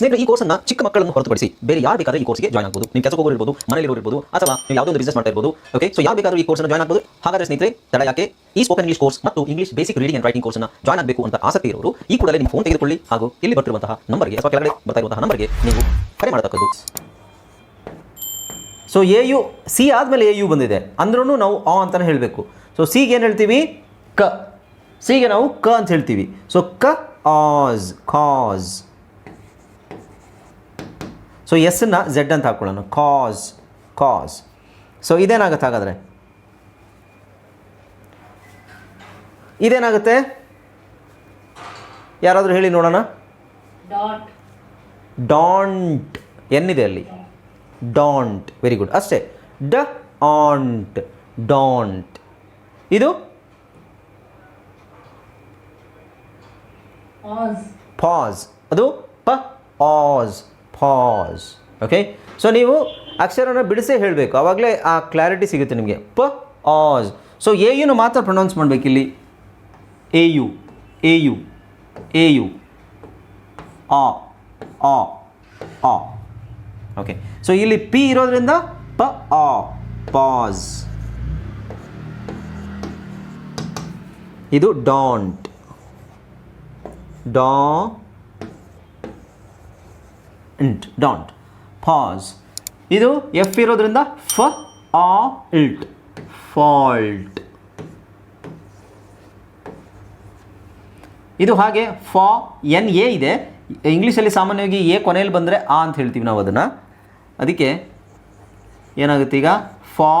ಸ್ನೇಹಿತರೆ, ಈ ಅನ್ನ ಚಿಕ್ಕ ಮಕ್ಕಳನ್ನು ಹೊರತುಪಡಿಸಿ ಬೇರೆ ಯಾರು ಬೇಕಾದ್ರೆ ಈ ಕೋರ್ಸ್ಗೆ ಜಾಯ್ನ್ ಆಗಬಹುದು ನೀವು ಕೆಲಸ ಹೋಗೋರು ಇರ್ಬೋದು ಮನೇಲಿ ಇರ್ಬೋದು, ಅಥವಾ ನೀವು ಯಾವುದೋ ಒಂದು ಬಿಸ್ನೆಸ್ ಮಾಡ್ತಾ ಇರ್ಬೋದು. ಓಕೆ ಸೊ ಯಾವ ಬೇಕಾದ್ರೂ ಈ ಕೋರ್ಸ್ ಜಾಯ್ನ್ ಆಗಬಹುದು ಹಾಗಾದ್ರೆ ಸ್ನೇಹಿತರೆ, ತಡ ಯಾಕೆ? ಈ ಸ್ಪೋಕನ್ ಇಂಗ್ಲಿಷ್ ಕೋರ್ಸ್ ಮತ್ತು English basic reading and writing ಕೋರ್ಸ್ನ ಜಾಯ್ನ್ ಆಗಬೇಕು ಅಂತ ಆಸಕ್ತಿ ಇರೋರು, ಈ ಕೂಡಲೇ ನಿಮ್ಮ ಫೋನ್ ತೆಗೆದುಕೊಳ್ಳಿ ಹಾಗೂ ಇಲ್ಲಿ ಬರ್ತಿರುವಂತಹ ನಂಬರ್ಗೆ ಅಥವಾ ಕೆಳಗಡೆ ಬರ್ತಾ ಇರುವಂತಹ ನಂಬರ್ಗೆ ನೀವು ಕರೆ ಮಾಡತಕ್ಕದ್ದು. ಸೊ ಎ ಯು ಸಿ ಆದಮೇಲೆ ಎ ಯು ಬಂದಿದೆ. ಅಂದ್ರೂ ನಾವು ಆ ಅಂತಲೇ ಹೇಳಬೇಕು. ಸೊ ಸಿಗೆ ಏನು ಹೇಳ್ತೀವಿ? ಕ. ಸಿಗೆ ನಾವು ಕ ಅಂತ ಹೇಳ್ತೀವಿ. ಸೊ ಕ ಆಸ್ ಕಾಸ್ ಸೊ ಎಸ್ನ ಝೆಡ್ ಅಂತ ಹಾಕ್ಕೊಳ್ಳೋಣ ಕಾಸ್ ಕಾಸ್ ಸೊ ಇದೇನಾಗುತ್ತೆ ಹಾಗಾದರೆ? ಇದೇನಾಗುತ್ತೆ? ಯಾರಾದರೂ ಹೇಳಿ ನೋಡೋಣ. Dot ಡಾಂಟ್ ಎನ್ನಿದೆ ಅಲ್ಲಿ? ಡಾಂಟ್ ವೆರಿ ಗುಡ್ ಅಷ್ಟೇ. ಡ ಆಂಟ್ ಡಾಂಟ್ ಇದು? Pause. ಪಾಸ್ ಅದು? ಪ ಆಸ್ ಪಾಸ್ ಓಕೆ ಸೊ ನೀವು ಅಕ್ಷರನ ಬಿಡಿಸೇ ಹೇಳಬೇಕು. ಆವಾಗಲೇ ಆ ಕ್ಲಾರಿಟಿ ಸಿಗುತ್ತೆ ನಿಮಗೆ. ಪ ಆಸ್ ಸೊ ಎ ಯುನ ಮಾತ್ರ ಪ್ರೊನೌನ್ಸ್ ಮಾಡಬೇಕು ಇಲ್ಲಿ A U A U A U ಆ. ಆ. ಆ. ಓಕೆ ಸೊ ಇಲ್ಲಿ ಪಿ ಇರೋದ್ರಿಂದ ಪ, ಆ. ಪಾಸ್ ಇದು daunt daunt daunt pause ಇದು ಎಫ್ ಇರೋದ್ರಿಂದ ಫ ಆ ಇಲ್ಟ್ ಫಾಲ್ಟ್ ಇದು ಹಾಗೆ ಫಾ ಎನ್ ಎ ಇದೆ. ಇಂಗ್ಲೀಷಲ್ಲಿ ಸಾಮಾನ್ಯವಾಗಿ ಎ ಕೊನೆಯಲ್ಲಿ ಬಂದರೆ ಆ ಅಂತ ಹೇಳ್ತೀವಿ ನಾವು ಅದನ್ನು. ಅದಕ್ಕೆ ಏನಾಗುತ್ತೆ ಈಗ? ಫಾ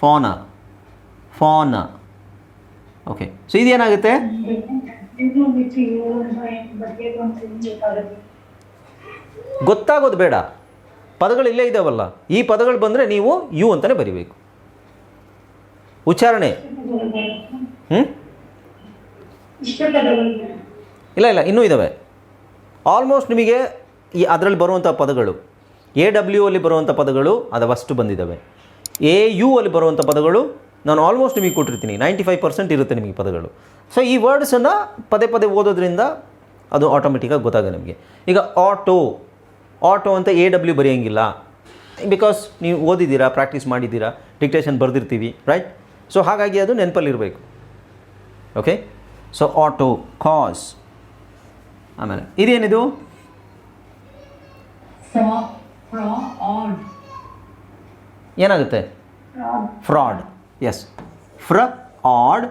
ಫಾನ ಫಾನ ಓಕೆ ಸೊ ಇದೇನಾಗುತ್ತೆ ಗೊತ್ತಾಗೋದು ಬೇಡ. ಪದಗಳು ಇಲ್ಲೇ ಇದ್ದಾವಲ್ಲ ಈ ಪದಗಳು ಬಂದರೆ ನೀವು ಯು ಅಂತಲೇ ಬರಿಬೇಕು. ಉಚ್ಚಾರಣೆ. ಹ್ಞೂ ಇಲ್ಲ ಇಲ್ಲ, ಇನ್ನೂ ಇದ್ದಾವೆ ಆಲ್ಮೋಸ್ಟ್ ನಿಮಗೆ ಈ ಅದರಲ್ಲಿ ಬರುವಂಥ ಪದಗಳು ಎ ಡಬ್ಲ್ಯೂ ಅಲ್ಲಿ ಬರುವಂಥ ಪದಗಳು ಅದವಷ್ಟು ಬಂದಿದ್ದಾವೆ ಎ ಯು ಅಲ್ಲಿ ಬರುವಂಥ ಪದಗಳು, ನಾನು ಆಲ್ಮೋಸ್ಟ್ ನಿಮಗೆ ಕೊಟ್ಟಿರ್ತೀನಿ ನೈಂಟಿ ಫೈವ್ ಪರ್ಸೆಂಟ್ ಇರುತ್ತೆ ನಿಮಗೆ ಪದಗಳು. ಸೊ ಈ ವರ್ಡ್ಸನ್ನು ಪದೇ ಪದೇ ಓದೋದ್ರಿಂದ ಅದು ಆಟೋಮೆಟಿಕಾಗಿ ಗೊತ್ತಾಗ ನಿಮಗೆ. ಈಗ ಆಟೋ ಆಟೋ ಅಂತ ಎ ಡಬ್ಲ್ಯೂ ಬರೆಯೋಂಗಿಲ್ಲ. ಬಿಕಾಸ್ ನೀವು ಓದಿದ್ದೀರಾ ಪ್ರಾಕ್ಟೀಸ್ ಮಾಡಿದ್ದೀರಾ ಡಿಕ್ಟೇಷನ್ ಬರೆದಿರ್ತೀವಿ ರೈಟ್ ಸೊ ಹಾಗಾಗಿ ಅದು ನೆನಪಲ್ಲಿರಬೇಕು. ಓಕೆ ಸೊ ಆಟೋ ಕಾಸ್ ಆಮೇಲೆ ಇದೇನಿದು? ಏನಾಗುತ್ತೆ? ಫ್ರಾಡ್ ಎಸ್ ಫ್ರ ಆಡ್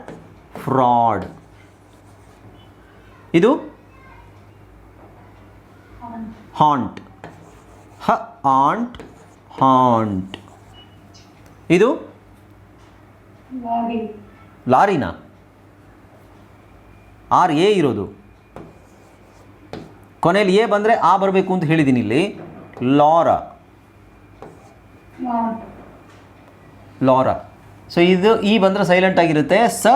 ಫ್ರಾಡ್ ಇದು? Haunt haunt haunt. ಇದು? ಲಾರಿ. ಲಾರಿನಾ? ಆರ್ ಎ ಇರೋದು. ಕೊನೆಯಲ್ಲಿ ಎ ಬಂದರೆ ಆ ಬರಬೇಕು ಅಂತ ಹೇಳಿದ್ದೀನಿ ಇಲ್ಲಿ. ಲಾರ. ಲಾರ. ಸೊ ಇದು ಈ ಬಂದರೆ ಸೈಲೆಂಟ್ ಆಗಿರುತ್ತೆ. ಸ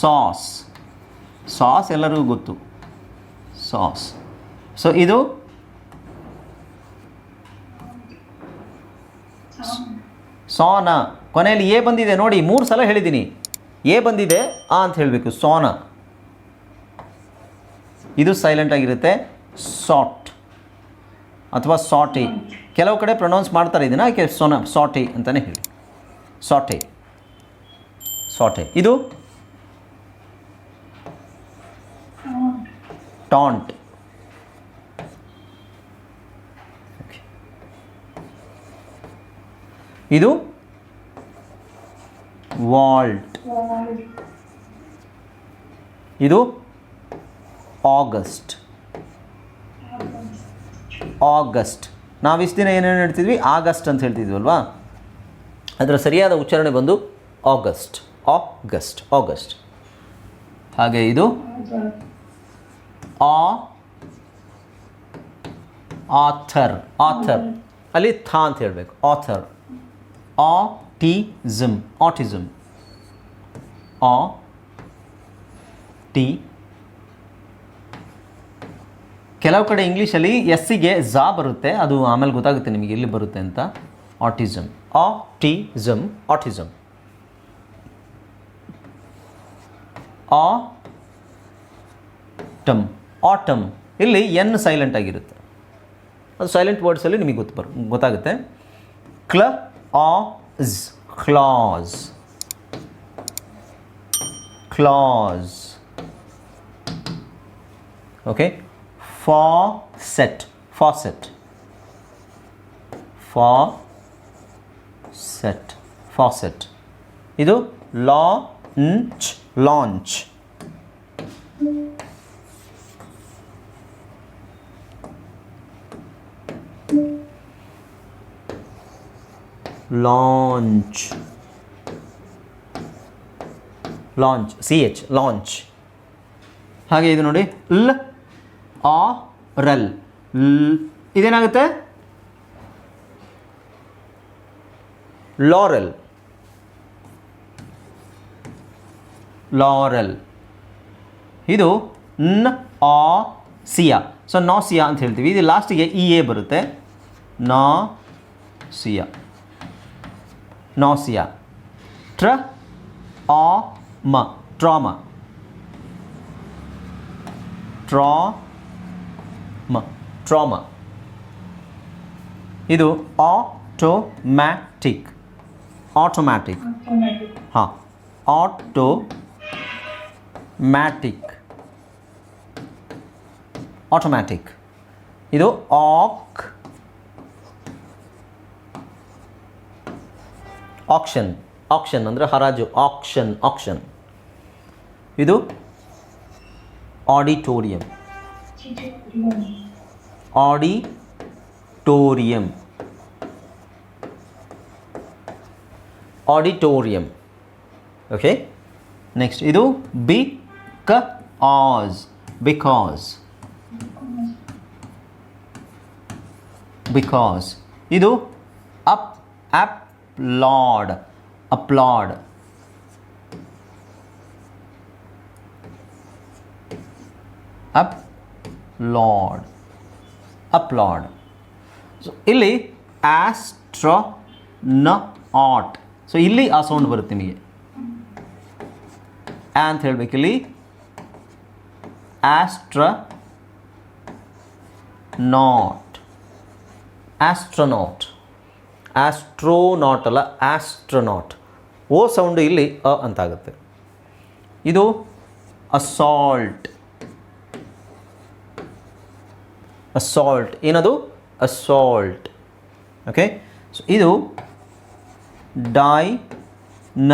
ಸಾಸ್ ಸಾಸ್ ಎಲ್ಲರಿಗೂ ಗೊತ್ತು. ಸಾಸ್ ಸೊ ಇದು? ಸೋನ. ಕೊನೆಯಲ್ಲಿ ಎ ಬಂದಿದೆ ನೋಡಿ ಮೂರು ಸಲ ಹೇಳಿದ್ದೀನಿ. ಎ ಬಂದಿದೆ ಆ ಅಂತ ಹೇಳಬೇಕು ಸೋನ. ಇದು ಸೈಲೆಂಟ್ ಆಗಿರುತ್ತೆ ಸಾಟ್ ಅಥವಾ ಸಾಟಿ ಕೆಲವು ಕಡೆ ಪ್ರೊನೌನ್ಸ್ ಮಾಡ್ತಾರೆ ಇದನ್ನು ಕೆ ಸೋನ ಸಾಟಿ ಅಂತಲೇ ಹೇಳಿ. ಸಾಟೆ ಸಾಟೆ ಇದು? ಟಾಂಟ್ ಇದು ವಾಲ್ಟ್. ಇದು ಆಗಸ್ಟ್. ಆಗಸ್ಟ್. ನಾವು ಇಷ್ಟು ದಿನ ಏನೇನು ಹೇಳ್ತಿದ್ವಿ? ಆಗಸ್ಟ್ ಅಂತ ಹೇಳ್ತಿದ್ವಲ್ವಾ ಅದರ ಸರಿಯಾದ ಉಚ್ಚಾರಣೆ ಬಂದು ಆಗಸ್ಟ್. ಆಗಸ್ಟ್. ಆಗಸ್ಟ್. ಹಾಗೆ ಇದು ಆ ಆಥರ್. ಆಥರ್. ಅಲ್ಲಿ ಥಾ ಅಂತ ಹೇಳಬೇಕು. ಆಥರ್. Autism autism. ಆ ಟಿ ಕೆಲವು ಕಡೆ ಇಂಗ್ಲೀಷಲ್ಲಿ ಎಸ್ಸಿಗೆ ಝಾ ಬರುತ್ತೆ. ಅದು ಆಮೇಲೆ ಗೊತ್ತಾಗುತ್ತೆ ನಿಮಗೆ ಎಲ್ಲಿ ಬರುತ್ತೆ ಅಂತ. Autism autism autism autumn autumn ಇಲ್ಲಿ ಎನ್ ಸೈಲೆಂಟ್ ಆಗಿರುತ್ತೆ. ಅದು ಸೈಲೆಂಟ್ ವರ್ಡ್ಸಲ್ಲಿ ನಿಮಗೆ ಗೊತ್ತು ಬರು ಗೊತ್ತಾಗುತ್ತೆ. ಕ್ಲ ಆ ಝ್ class class okay faucet faucet faucet faucet ಇದು launch launch Launch launch C H launch ಹಾಗೆ ಇದು ನೋಡಿ. ಲ್ ಆ ರಲ್ ಲ್ ಇದೇನಾಗುತ್ತೆ? ಲಾರೆಲ್ ಲಾರೆಲ್ ಇದು ನ್ ಆ ಸಿಯಾ ಸೊ ನಾ ಸಿಯಾ ಅಂತ ಹೇಳ್ತೀವಿ. ಇದು ಲಾಸ್ಟಿಗೆ ಇ ಎ ಬರುತ್ತೆ. ನಾ ಸಿಯಾ ನಾಸಿಯಾ ಟ್ರ ಆ ಮ ಟ್ರಾಮ ಟ್ರಾ ಮ ಟ್ರಾಮ ಇದು ಆಟೋಮ್ಯಾಟಿಕ್ ಆಟೋಮ್ಯಾಟಿಕ್ automatic, ಹಾಂ. ಆಟೋ ಮ್ಯಾಟಿಕ್ ಆಟೋಮ್ಯಾಟಿಕ್ ಇದು ಆಕ್ ಆಕ್ಷನ್ ಆಕ್ಷನ್ ಅಂದರೆ ಹರಾಜು. ಆಕ್ಷನ್ ಆಕ್ಷನ್ ಇದು auditorium auditorium auditorium okay next ಇದು because because because ಇದು ಅಪ್ ಅಪ್ applaud applaud applaud so ಇಲ್ಲಿ ಆಸ್ಟ್ರೋ ನ ಆಟ್ ಸೊ ಇಲ್ಲಿ ಆ ಸೌಂಡ್ ಬರುತ್ತೆ ನಿಮಗೆ. ಅಂತ ಹೇಳಬೇಕು ಇಲ್ಲಿ. ಆಸ್ಟ್ರ ನಾಟ್ ಆಸ್ಟ್ರೋನಾಟ್ ಆಸ್ಟ್ರೋನಾಟ್ ಅಲ್ಲ ಆಸ್ಟ್ರೋನಾಟ್ ಓ ಸೌಂಡ್ ಇಲ್ಲಿ ಅ ಅಂತಾಗುತ್ತೆ. ಇದು ಅಸಾಲ್ಟ್ ಅಸಾಲ್ಟ್ ಏನದು? ಅಸಾಲ್ಟ್ ಓಕೆ ಸೊ ಇದು ಡೈ ನ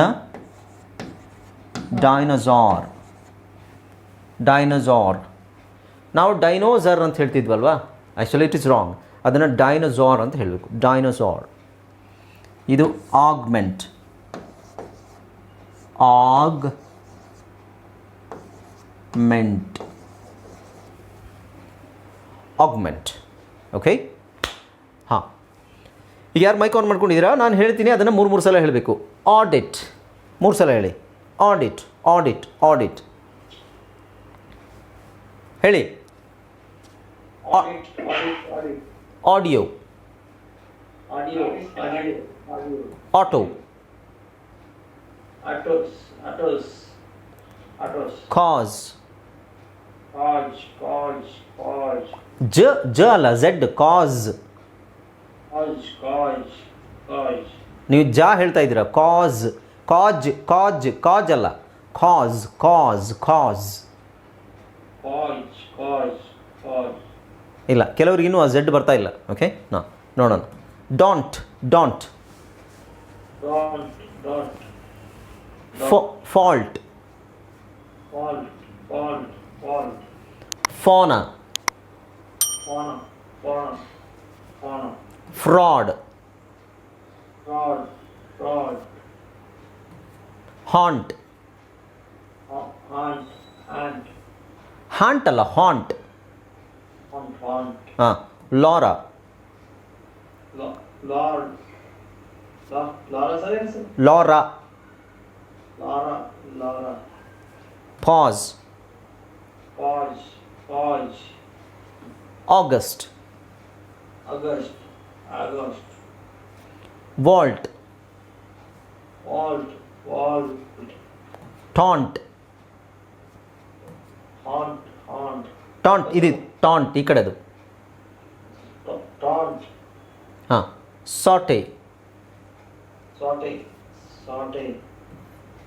ಡೈನೋಸಾರ್ ಡೈನೋಸಾರ್ ನಾವು ಡೈನೋಸರ್ ಅಂತ ಹೇಳ್ತಿದ್ವಲ್ವಾ? ಆ್ಯಕ್ಚುಲಿ ಇಟ್ ಇಸ್ ರಾಂಗ್ ಅದನ್ನು ಡೈನೋಸಾರ್ ಅಂತ ಹೇಳಬೇಕು. ಡೈನಸಾರ್ ಇದು ಆಗ್ಮೆಂಟ್ ಆಗ್ ಮೆಂಟ್ ಆಗ್ಮೆಂಟ್ ಓಕೆ ಹಾಂ. ಈಗ ಯಾರು ಮೈಕ್ ಆನ್ ಮಾಡ್ಕೊಂಡಿದ್ದೀರಾ? ನಾನು ಹೇಳ್ತೀನಿ ಅದನ್ನು ಮೂರು ಮೂರು ಸಲ ಹೇಳಬೇಕು. ಆಡಿಟ್ ಮೂರು ಸಲ ಹೇಳಿ. ಆಡಿಟ್ ಆಡಿಟ್ ಆಡಿಟ್ ಹೇಳಿ. Audio auto Autos, autos, autos. Cause Cause, cause. ಜ ಜ ಅಲ್ಲ Z cause Cause, cause, cause. ನೀವು ಜಾ ಹೇಳ್ತಾ ಇದ್ದೀರಾ ಕಾಜ್ ಕಾಜ್ ಕಾಜ್ ಕಾಜ್ ಅಲ್ಲ ಕಾಜ್ ಕಾಜ್ ಕಾಜ್. ಇಲ್ಲ ಕೆಲವ್ರಿಗೆ ಇನ್ನೂ ಆ ಝೆಡ್ ಬರ್ತಾ ಇಲ್ಲ ಓಕೆ ನಾ ನೋಡೋಣ daunt daunt fauna. Fraud Fraud, fraud. Haunt Ha- Hunt, hunt, haunt ಅಲ್ಲ ಹಾಂಟ್ hunt, hunt. ಹಾಂ Lara Lo- Lord. Lo- Laura. Laura. Laura. Pause. Pause. Pause. August. August. August. Vault. Vault. Vault. Taunt. Haunt. Haunt. Taunt. Idi. Taunt. Ikadadu. Taunt. Huh. Saute. Sorting. Sorting.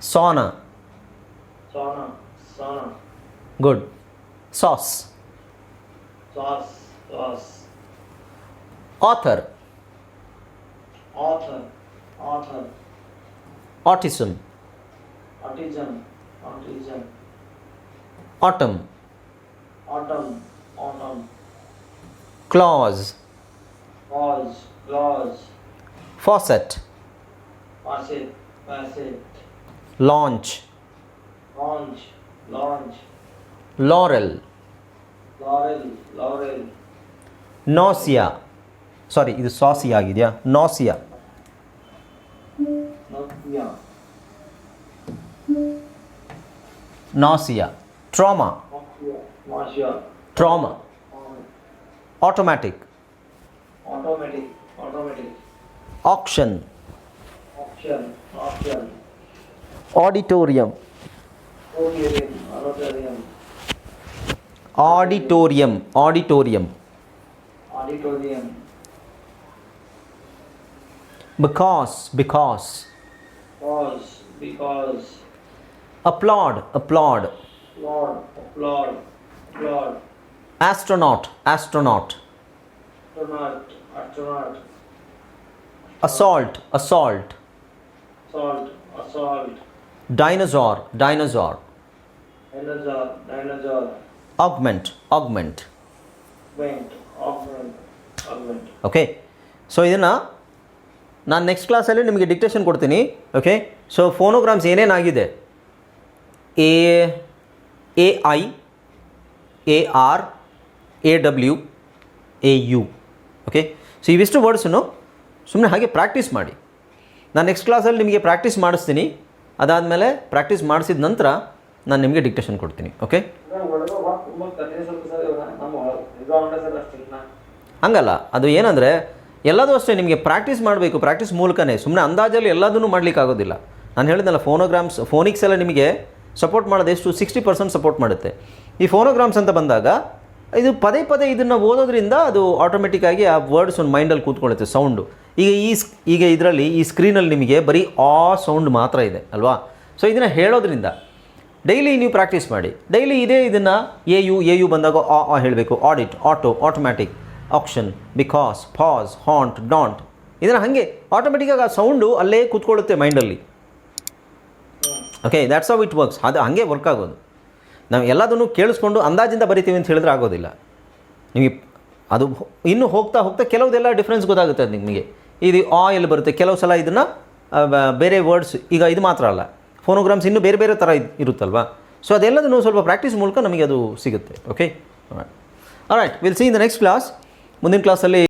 Sauna. Sauna. Sauna. Good. Sauce. Sauce. Sauce. Author. Author. Author. Autism. Autism. Autism. Autumn. Autumn. Autumn. Clause. Clause. Clause. Faucet. Passive, passive. Launch Launch, launch. Laurel Laurel, laurel. Nausea sorry ಇದು ಸಾಸಿ ಆಗಿದೆಯಾ nausea Nokia, nausea trauma Nokia. Marcia. Trauma automatic Automatic, automatic. Action Auction, auction. Auditorium Auditorium, auditorium. Auditorium auditorium Auditorium. Because because Cause, because. Applaud applaud Lord, applaud, applaud. Astronaut astronaut Astronaut, astronaut. Assault assault Assault, assault. Dinosaur dinosaur Dinosaur, dinosaur. Augment augment Augment, augment, augment. Okay so ಇದನ್ನು ನಾನು next ಕ್ಲಾಸಲ್ಲಿ ನಿಮಗೆ dictation ಕೊಡ್ತೀನಿ. Okay so phonograms ಏನೇನಾಗಿದೆ A A I A R A W A U okay so ಇವಿಷ್ಟು ವರ್ಡ್ಸನ್ನು ಸುಮ್ಮನೆ ಹಾಗೆ practice ಮಾಡಿ. ನಾನು ನೆಕ್ಸ್ಟ್ ಕ್ಲಾಸಲ್ಲಿ ನಿಮಗೆ ಪ್ರಾಕ್ಟೀಸ್ ಮಾಡಿಸ್ತೀನಿ. ಅದಾದಮೇಲೆ ಪ್ರಾಕ್ಟೀಸ್ ಮಾಡಿಸಿದ ನಂತರ ನಾನು ನಿಮಗೆ ಡಿಕ್ಟೇಷನ್ ಕೊಡ್ತೀನಿ ಓಕೆ ಹಂಗಲ್ಲ ಅದು ಏನಂದರೆ ಎಲ್ಲದೂ ಅಷ್ಟೇ ನಿಮಗೆ ಪ್ರಾಕ್ಟೀಸ್ ಮಾಡಬೇಕು ಪ್ರಾಕ್ಟೀಸ್ ಮೂಲಕನೇ ಸುಮ್ಮನೆ ಅಂದಾಜಲ್ಲಿ ಎಲ್ಲದನ್ನು ಮಾಡ್ಲಿಕ್ಕೆ ಆಗೋದಿಲ್ಲ. ನಾನು ಹೇಳಿದ್ನಲ್ಲ ಫೋನೋಗ್ರಾಮ್ಸ್ ಫೋನಿಕ್ಸ್ ಎಲ್ಲ ನಿಮಗೆ ಸಪೋರ್ಟ್ ಮಾಡೋದು ಎಷ್ಟು? ಸಿಕ್ಸ್ಟಿ ಪರ್ಸೆಂಟ್ ಸಪೋರ್ಟ್ ಮಾಡುತ್ತೆ. ಈ ಫೋನೋಗ್ರಾಮ್ಸ್ ಅಂತ ಬಂದಾಗ ಇದು ಪದೇ ಪದೇ ಇದನ್ನು ಓದೋದ್ರಿಂದ ಅದು ಆಟೋಮೆಟಿಕ್ಕಾಗಿ ಆ ವರ್ಡ್ಸ್ ಒಂದು ಮೈಂಡಲ್ಲಿ ಕೂತ್ಕೊಳ್ಳುತ್ತೆ ಸೌಂಡು ಈಗ ಈ ಈಗ ಇದರಲ್ಲಿ ಈ ಸ್ಕ್ರೀನಲ್ಲಿ ನಿಮಗೆ ಬರೀ ಆ ಸೌಂಡ್ ಮಾತ್ರ ಇದೆ, ಅಲ್ವಾ? ಸೊ ಇದನ್ನು ಹೇಳೋದ್ರಿಂದ ಡೈಲಿ ನೀವು ಪ್ರಾಕ್ಟೀಸ್ ಮಾಡಿ. ಡೈಲಿ ಇದೇ ಇದನ್ನು ಎ ಯು ಎ ಯು ಬಂದಾಗ ಆ ಆ ಹೇಳಬೇಕು. Audit auto automatic auction because FOSS haunt daunt ಇದನ್ನು ಹಾಗೆ ಆಟೋಮೆಟಿಕ್ಕಾಗಿ ಆ ಸೌಂಡು ಅಲ್ಲೇ ಕೂತ್ಕೊಳ್ಳುತ್ತೆ ಮೈಂಡಲ್ಲಿ okay that's of it works ಅದು ಹಾಗೆ ವರ್ಕ್ ಆಗೋದು. ನಾವು ಎಲ್ಲದನ್ನು ಕೇಳಿಸ್ಕೊಂಡು ಅಂದಾಜಿಂದ ಬರಿತೀವಿ ಅಂತ ಹೇಳಿದ್ರೆ ಆಗೋದಿಲ್ಲ. ನಿಮಗೆ ಅದು ಇನ್ನು ಹೋಗ್ತಾ ಹೋಗ್ತಾ ಕೆಲವುದೆಲ್ಲ ಡಿಫ್ರೆನ್ಸ್ ಗೊತ್ತಾಗುತ್ತೆ ಅದು ನಿಮಗೆ. ಇದು ಆಯಿಲ್ ಬರುತ್ತೆ. ಕೆಲವು ಸಲ ಇದನ್ನು ಬೇರೆ ವರ್ಡ್ಸ್ ಈಗ ಇದು ಮಾತ್ರ ಅಲ್ಲ. ಫೋನೋಗ್ರಾಮ್ಸ್ ಇನ್ನೂ ಬೇರೆ ಬೇರೆ ಥರ ಇದ್- ಇರುತ್ತಲ್ವಾ? ಸೊ ಅದೆಲ್ಲದನ್ನು ಸ್ವಲ್ಪ ಪ್ರಾಕ್ಟೀಸ್ ಮೂಲಕ ನಮಗೆ ಅದು ಸಿಗುತ್ತೆ. Okay right will see in the next class ಮುಂದಿನ ಕ್ಲಾಸಲ್ಲಿ